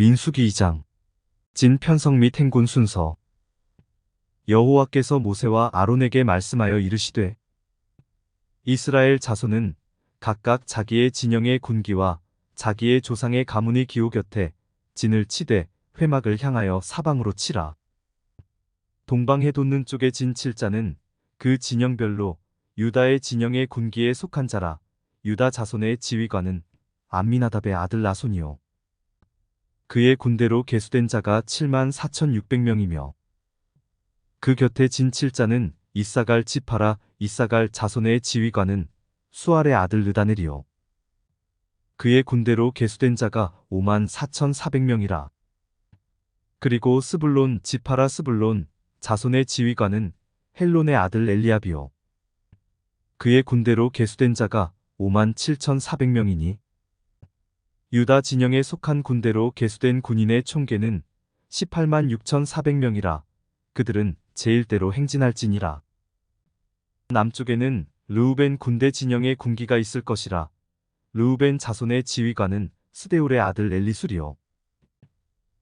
민수기 2장 진 편성 및 행군 순서 여호와께서 모세와 아론에게 말씀하여 이르시되 이스라엘 자손은 각각 자기의 진영의 군기와 자기의 조상의 가문의 기호 곁에 진을 치되 회막을 향하여 사방으로 치라. 동방해 돋는 쪽의 진 칠자는 그 진영별로 유다의 진영의 군기에 속한 자라 유다 자손의 지휘관은 암미나답의 아들 나손이요. 그의 군대로 계수된 자가 7만 4,600명이며 그 곁에 진 칠자는 이사갈 지파라 이사갈 자손의 지휘관은 수알의 아들 느다넬이요. 그의 군대로 계수된 자가 5만 4,400명이라. 그리고 스불론 지파라 스불론 자손의 지휘관은 헬론의 아들 엘리압이요. 그의 군대로 계수된 자가 5만 7,400명이니 유다 진영에 속한 군대로 계수된 군인의 총계는 18만 6,400명이라 그들은 제일대로 행진할지니라. 남쪽에는 르우벤 군대 진영의 군기가 있을 것이라. 르우벤 자손의 지휘관은 스데울의 아들 엘리술이요.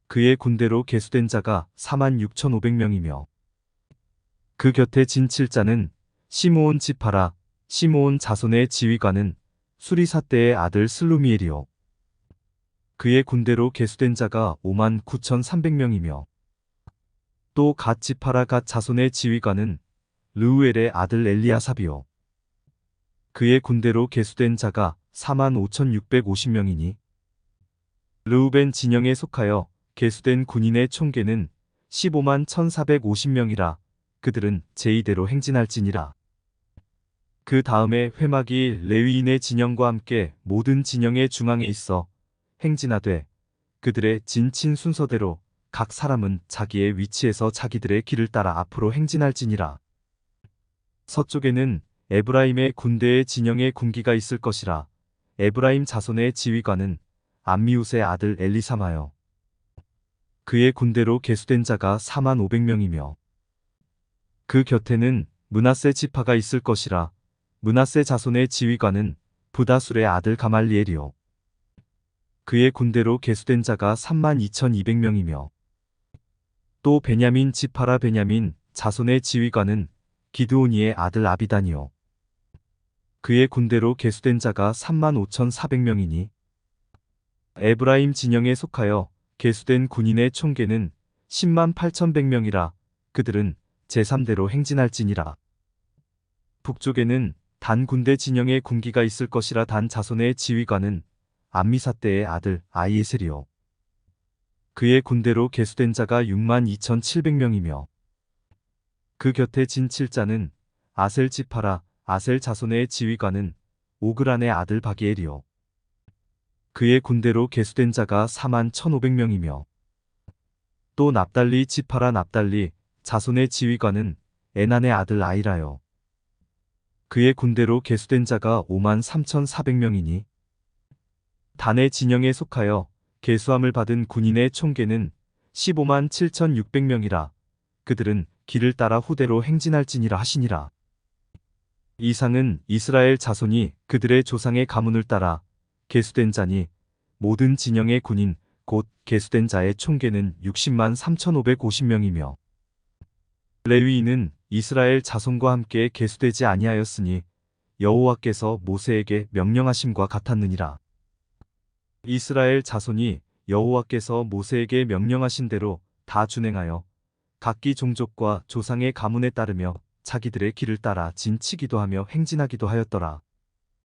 그의 군대로 계수된 자가 4만 6,500명이며 그 곁에 진 칠자는 시므온 지파라 시므온 자손의 지휘관은 수리사대의 아들 슬루미엘이요. 그의 군대로 계수된 자가 5만 9,300명이며 또 갓 지파라 갓 자손의 지휘관은 르우엘의 아들 엘리아삽이요. 그의 군대로 계수된 자가 4만 5,650명이니 르우벤 진영에 속하여 계수된 군인의 총계는 15만 1,450명이라 그들은 제2대로 행진할지니라. 그 다음에 회막이 레위인의 진영과 함께 모든 진영의 중앙에 있어 행진하되 그들의 진친 순서대로 각 사람은 자기의 위치에서 자기들의 길을 따라 앞으로 행진할지니라. 서쪽에는 에브라임의 군대의 진영의 군기가 있을 것이라. 에브라임 자손의 지휘관은 암미웃의 아들 엘리사마요. 그의 군대로 계수된 자가 4만 500명이며 그 곁에는 문하세 지파가 있을 것이라. 문하세 자손의 지휘관은 부다술의 아들 가말리엘이요. 그의 군대로 계수된 자가 3만 2,200명이며 또 베냐민 지파라 베냐민 자손의 지휘관은 기드오니의 아들 아비단이요. 그의 군대로 계수된 자가 3만 5,400명이니 에브라임 진영에 속하여 계수된 군인의 총계는 10만 8,100명이라 그들은 제3대로 행진할지니라. 북쪽에는 단 군대 진영의 군기가 있을 것이라 단 자손의 지휘관은 암미사 때의 아들 아이에셀이요. 그의 군대로 계수된 자가 6만 2,700명이며 그 곁에 진 칠자는 아셀 지파라 아셀 자손의 지휘관은 오그란의 아들 바기엘이요. 그의 군대로 계수된 자가 4만 1,500명이며 또 납달리 지파라 납달리 자손의 지휘관은 에난의 아들 아이라요. 그의 군대로 계수된 자가 5만 3,400명이니 단의 진영에 속하여 계수함을 받은 군인의 총계는 15만 7,600명이라 그들은 길을 따라 후대로 행진할지니라 하시니라. 이상은 이스라엘 자손이 그들의 조상의 가문을 따라 계수된 자니 모든 진영의 군인 곧 계수된 자의 총계는 60만 3,550명이며 레위인은 이스라엘 자손과 함께 계수되지 아니하였으니 여호와께서 모세에게 명령하심과 같았느니라. 이스라엘 자손이 여호와께서 모세에게 명령하신 대로 다 준행하여 각기 종족과 조상의 가문에 따르며 자기들의 길을 따라 진치기도 하며 행진하기도 하였더라.